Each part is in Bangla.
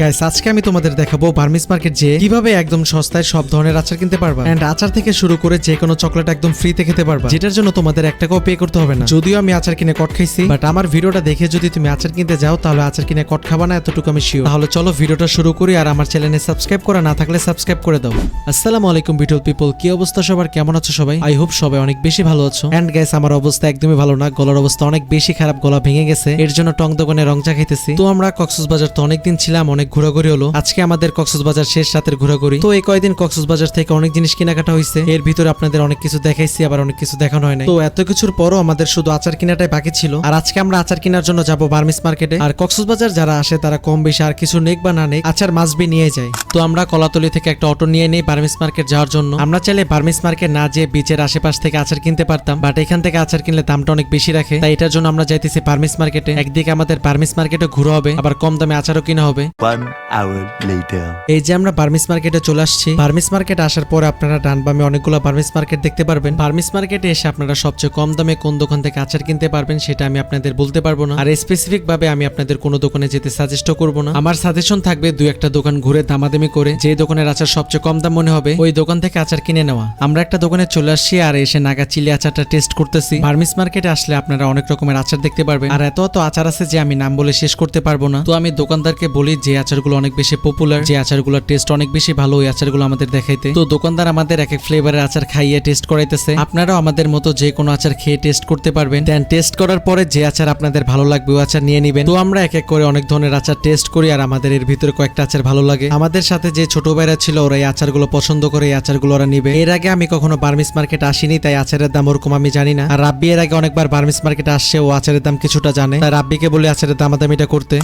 গাইস আজকে আমি তোমাদের দেখাবো বার্মিস মার্কেট যে কীভাবে একদম সস্তায় সব ধরনের আচার কিনতে পারবা। এন্ড আচার থেকে শুরু করে যে কোনো চকলেট একদম ফ্রিতে খেতে পারবা। যেটার জন্য তোমাদের এক টাকাও পে করতে হবে না। যদিও আমি আচার কিনে কট খাইছি বাট আমার ভিডিওটা দেখে যদি তুমি আচার কিনতে যাও, তাহলে আচার কিনে কট খাবা না, এতটুকু আমি শিওর তাহলে চলো ভিডিওটা শুরু করি, আর আমার চ্যানেলে সাবস্ক্রাইব করা না থাকলে সাবস্ক্রাইব করে দাও। আসসালামু আলাইকুম, বিটল পিপল কি অবস্থা সবার? কেমন আছো সবাই? আই হোপ সবাই অনেক বেশি ভালো আছো। এন্ড গাইস আমার অবস্থা একদমই ভালো না। গলার অবস্থা অনেক বেশি খারাপ, গলা ভেঙে গেছে। এর জন্য টং দোকানে রং চা খাইতেছি। তো আমরা কক্সবাজার তো অনেকদিন ছিলাম, অনেক ঘোরাঘুরি হলো। আজকে আমাদের কক্সবাজার শেষ রাতের ঘোরাঘুরি। তো এই কয়দিন কক্সবাজার থেকে অনেক জিনিস কেনাকাটা হয়েছে এর ভিতরে আপনাদের অনেক কিছু দেখাইছি, আবার অনেক কিছু দেখানো হয় না তো এত কিছুর পরও আমাদের শুধু আচার কেনাটাই বাকি ছিল। আর আজকে আমরা আচার কেনার জন্য যাব বার্মিস মার্কেটে। আর কক্সবাজার যারা আসে, তারা কম বেশি আর কিছু নেক বা না নেক আচার মাসবি নিয়ে যায়। তো আমরা কলাতলি থেকে একটা অটো নিয়ে নেই বার্মিস মার্কেট যাওয়ার জন্য। আমরা চাইলে বার্মিস মার্কেট না যেয়ে বিচের আশেপাশ থেকে আচার কিনতে পারতাম। বাট এখান থেকে আচার কিনলে দামটা অনেক বেশি রাখে। তাই এটার জন্য আমরা যাইতেছি বার্মিস মার্কেটে। একদিকে আমাদের বার্মিস মার্কেটে ঘুরে হবে, আবার কম দামে আচারও কিনা হবে। One hour later. এই যে আমরা বার্মিস মার্কেটে চলে আসছি। বার্মিস মার্কেট আসার পরে আপনারা ডান বামে অনেকগুলো বার্মিস মার্কেট দেখতে পারবেন। বার্মিস মার্কেটে এসে আপনারা সবচেয়ে কম দামে কোন দোকান থেকে আচার কিনতে পারবেন সেটা আমি আপনাদের বলতে পারব না। আর স্পেসিফিক ভাবে আমি আপনাদের কোনো দোকানে যেতে সাজেস্ট করব না। আমার সাজেশন থাকবে দুই একটা দোকান ঘুরে দামাদামি করে যে দোকানের আচার সবচেয়ে কম দাম মনে হবে, ওই দোকান থেকে আচার কিনে নেওয়া। আমরা একটা দোকানে চলে আসছি আর এসে নাগা চিলি আচারটা টেস্ট করতেছি। বার্মিস মার্কেটে আসলে আপনারা অনেক রকমের আচার দেখতে পারবেন। আর এত এত আচার আছে যে আমি নাম বলে শেষ করতে পারব না। তো আমি দোকানদারকে বলি যে আচারগুলো অনেক বেশি পপুলার যে আচারগুলোর টেস্ট অনেক বেশি ভালো, ওই আচারগুলো আমাদের দেখাইতে। তো দোকানদার আমাদের এক এক ফ্লেভারের আচার খাইয়ে টেস্ট করাইতেছে। আপনারাও আমাদের মতো যে কোনো আচার খেয়ে টেস্ট করতে পারবেন। দেন টেস্ট করার পরে যে আচার আপনাদের ভালো লাগবে, ওই আচার নিয়ে নেবেন। তো আমরা এক এক করে অনেক ধরনের আচার টেস্ট করি আর আমাদের এর ভিতরে কয়েকটা আচার ভালো লাগে। আমাদের সাথে যে ছোট ভাইরা ছিল, ওরা এই আচারগুলো পছন্দ করে, এই আচারগুলো ওরা নিবে। এর আগে আমি কখনো বার্মিস মার্কেট আসিনি, তাই আচারের দাম ওরকম আমি জানি না। আর রাব্বি এর আগে অনেকবার বার্মিস মার্কেটে আসছে, ও আচারের দাম কিছুটা জানে। তাই রাব্বিকে বলে আচারের দাম দামাদামিটা করতে।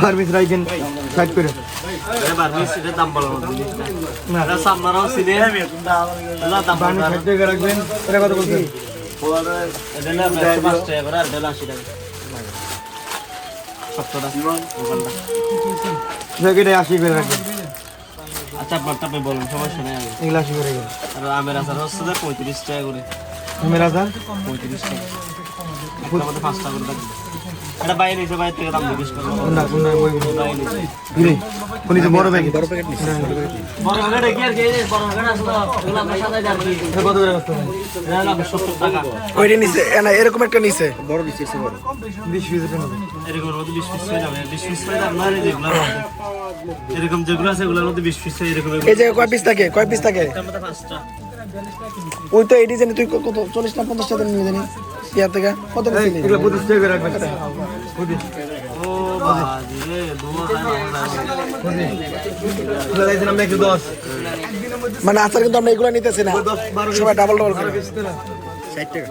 বার্মিস রাইকেন সাইড করে। দাম বলো না। এটা সামনারাও সিনে। না দাম বলো সাইড করে রাখবেন। এটা কত বলছেন? এটা না একশো পাঁচ টাকা আর এটা আশি টাকা। সত্তরটা। দোকানটা। আশি করে রাখবেন। আচ্ছা আপনারটা আপনি বলুন সমস্যা নেই আমি এগুলো আশি করে গেল আর আমের আচার হচ্ছে পঁয়ত্রিশ টাকা করে। মেরা স্যার পঁয়ত্রিশ টাকা। পাঁচ টাকা করে এটা বাইরে এসে বাইরে থেকে দাম জিজ্ঞেস করব কোনটা কোনটা ওই বাইরে কোন যে বড় বড় প্যাকেট বড় কি আর কি বড় আসলো আর কি কত করে এটা টাকা। না এরকম একটা নিচে পিস এরকম মধ্যে বিশ পিস হয়ে যাবে। বিশ পিস হয়ে যাবে না যেগুলো আছে। এরকম যেগুলো আছে এগুলোর মধ্যে বিশ পিস এরকম এই জায়গায় কয় পিস থাকে? কয় পিস থাকে? এটার মধ্যে পাঁচটা। ওই তো এই ডিজাইনে তুই কত চল্লিশ না পঞ্চাশ টাকা নিয়ে জানি। থেকে? কত এগুলো করে রাখবেন। ও বাজি রে মানে আচার কিন্তু আমরা এগুলো নিতেছি না। সবাই ডাবল ডাবল করে। ষাট টাকা।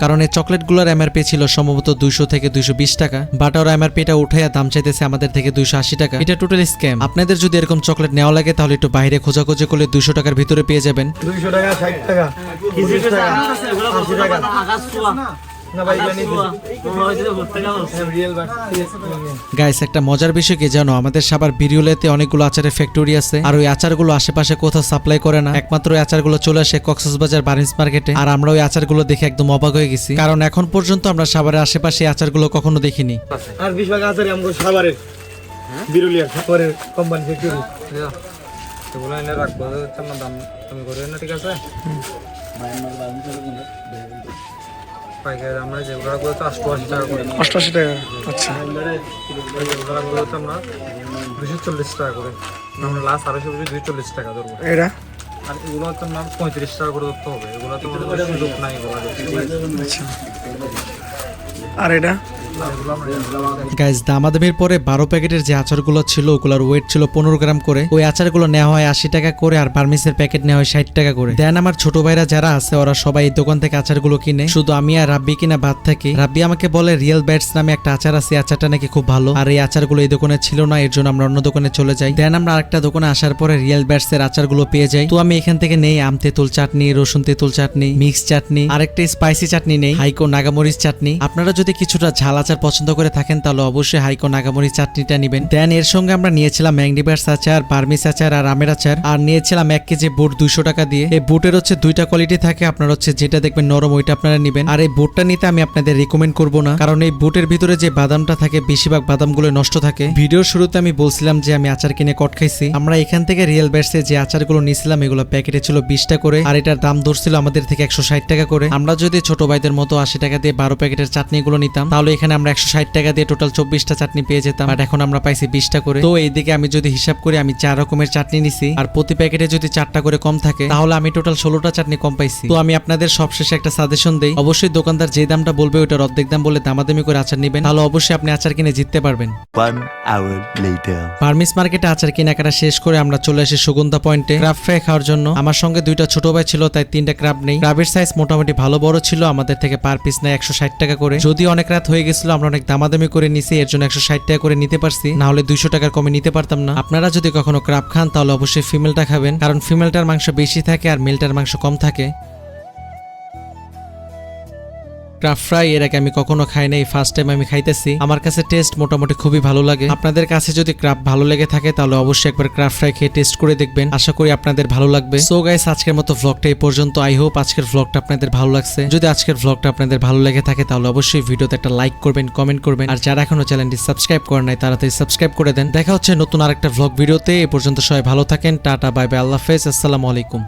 কারণ এই চকলেটগুলোর এমআরপি ছিল সম্ভবত দুইশো থেকে দুইশো বিশ টাকা। বাট ওরা এমআরপিটা উঠাইয়া দাম চাইতেছে আমাদের থেকে দুইশো আশি টাকা। এটা টোটাল স্ক্যাম আপনাদের যদি এরকম চকলেট নেওয়া লাগে তাহলে একটু বাইরে খোঁজাখুঁজি করলে দুইশো টাকার ভিতরে পেয়ে যাবেন। দুইশো টাকা ষাট টাকা টাকা। গাইস একটা মজার বিষয় কি জানো? আমাদের সাবার বিরিওলেতে অনেকগুলো আচারের ফ্যাক্টরি আছে। আর ওই আচারগুলো আশেপাশে কোথাও সাপ্লাই করে না। একমাত্র ওই আচারগুলো চলে আসে কক্সবাজার বার্মিস মার্কেটে আর আমরা ওই আচারগুলো দেখে একদম অবাক হয়ে গেছি। কারণ এখন পর্যন্ত আমরা সাভারের আশেপাশে আচারগুলো কখনো দেখিনি। আর বিশ ভাগ আছে আমগো সাভারের বিরুলিয়ার সাভারের কোম্পানি ফ্যাক্টরি সেগুলো এনে রাখব। দাম। তুমি করে না ঠিক আছে? পাইকারি আমরা যেগুলো রাখব তো অষ্টআশি টাকা করে। অষ্টআশি টাকা আচ্ছা। রাখব আমরা দুশো চল্লিশ টাকা করে। আমরা লাস্ট আড়াইশো বুঝি দুশো চল্লিশ টাকা ধরবো। এটা আর এগুলো তো আমরা পঁয়ত্রিশ টাকা করে ধরতে হবে। এগুলো তো সুযোগ নাই এগুলো আচ্ছা। আর এটা? গাইজ দামাদামির পরে বারো প্যাকেটের যে আচারগুলো ছিল, ওগুলোর ওয়েট ছিল পনেরো গ্রাম করে। ওই আচারগুলো নেওয়া হয় আশি টাকা করে আর বার্মিসের প্যাকেট নেওয়া হয় ষাট টাকা করে। দেন আমার ছোট ভাইরা যারা আছে, ওরা সবাই এই দোকান থেকে আচারগুলো কিনে। শুধু আমি আর রাব্বি কিনা বাদ থাকি। রাব্বি আমাকে বলে রিয়েল ব্যাটস নামে একটা আচার আছে আচারটা নাকি খুব ভালো। আর এই আচারগুলো এই দোকানে ছিল না, এর জন্য আমরা অন্য দোকানে চলে যাই। দেন আমরা আরেকটা দোকানে আসার পরে রিয়েল ব্যাটস এর আচারগুলো পেয়ে যাই। তো আমি এখান থেকে নেই, আম, তেঁতুল চাটনি, রসুন তেঁতুল চাটনি মিক্স চাটনি, আরেকটা স্পাইসি চাটনি নেই, হাইকো, নাগামরিচ চাটনি। আপনারা যদি কিছুটা ঝাল আচার পছন্দ করে থাকেন, তাহলে অবশ্যই হাইকো নাগামরিচ চাটনিটা নেবেন। দেন এর সঙ্গে আমরা নিয়েছিলাম ম্যাংডিবার্স আচার বার্মিস আচার আর আমের আচার, আর নিয়েছিলাম এক কেজি বুট দুইশো টাকা দিয়ে। এই বুটের হচ্ছে দুইটা কোয়ালিটি থাকে, আপনার হচ্ছে যেটা দেখবেন নরম ওইটা আপনারা নেবেন। আর এই বুটটা নিতে আমি আপনাদের রিকমেন্ড করব না, কারণ এই বুটের ভিতরে যে বাদামটা থাকে, বেশিরভাগ বাদামগুলো নষ্ট থাকে। ভিডিওর শুরুতে আমি বলছিলাম যে আমি আচার কিনে কট খাইছি। আমরা এখান থেকে রিয়েল ব্যাটসে যে আচারগুলো নিয়েছিলাম এগুলো প্যাকেটে ছিল বিশটা করে, আর এটার দাম ধরছিল আমাদের থেকে একশো ষাট টাকা করে। আমরা যদি ছোট ভাইদের মতো আশি টাকা দিয়ে বারো প্যাকেটের চাটনিগুলো নিতাম, তাহলে এখানে আমরা একশো ষাট টাকা দিয়ে টোটাল চব্বিশটা চাটনি পেয়ে যেতাম বাট এখন আমরা পাইছি বিশটা করে। তো এইদিকে আমি যদি হিসাব করি আমি চার রকমের চাটনি নিছি আর প্রতি প্যাকেটে যদি চারটা করে কম থাকে তাহলে আমি টোটাল ষোলোটা চাটনি কম পাইছি। তো আমি আপনাদের সবশেষে একটা সাজেশন দেই অবশ্যই দোকানদার যে দামটা বলবে ওটার অর্ধেক দাম বলে দামাদামি করে আচার নেবেন তাহলে অবশ্যই আপনি আচার কিনে জিততে পারবেন. ফার্মিস মার্কেটে আচার কেনাকাটা শেষ করে আমরা চলে আসি সুগন্ধা পয়েন্টে। ক্রাব ফ্রাই খাওয়ার জন্য। আমার সঙ্গে দুইটা ছোট ভাই ছিল তাই তিনটা ক্রাব নেই। ক্রাবের সাইজ মোটামুটি ভালো বড় ছিল আমাদের থেকে পার পিস নেয় একশো ষাট টাকা করে। যদি অনেক রাত হয়ে গেছিল আমরা অনেক দামাদামি করে নিছি, এর জন্য একশো ষাট টাকা করে নিতে পারছি। না হলে দুইশো টাকার কমে নিতে পারতাম না। আপনারা যদি কখনো ক্রাব খান, তাহলে অবশ্যই ফিমেলটা খাবেন, কারণ ফিমেলটার মাংস বেশি থাকে আর মেলটার মাংস কম থাকে। ক্রাফট ফ্রাই এর আগে আমি কখনো খাই নাই ফার্স্ট টাইম আমি খাইতেছি। আমার কাছে টেস্ট মোটামুটি খুবই ভালো লাগে। আপনাদের কাছে যদি ক্রাফট ভালো লেগে থাকে, তাহলে অবশ্যই একবার ক্রাফট ফ্রাই খেয়ে টেস্ট করে দেখবেন। আশা করি আপনাদের ভালো লাগবে। সো গাইস আজকের মতো ভ্লগটা এই পর্যন্ত। আই হোপ আজকের ভ্লগটা আপনাদের ভালো লাগছে। যদি আজকের ভ্লগটা আপনাদের ভালো লেগে থাকে, তাহলে অবশ্যই ভিডিওতে একটা লাইক করবেন কমেন্ট করবেন। আর যারা এখনও চ্যানেলটি সাবস্ক্রাইব করেন নাই, তাড়াতাড়ি সাবস্ক্রাইব করে দেন। দেখা হচ্ছে নতুন আরেকটা ভ্লগ ভিডিওতে। এ পর্যন্ত সবাই ভালো থাকেন। টাটা বাই বাই আল্লাহ হাফেজ। আসসালামু আলাইকুম।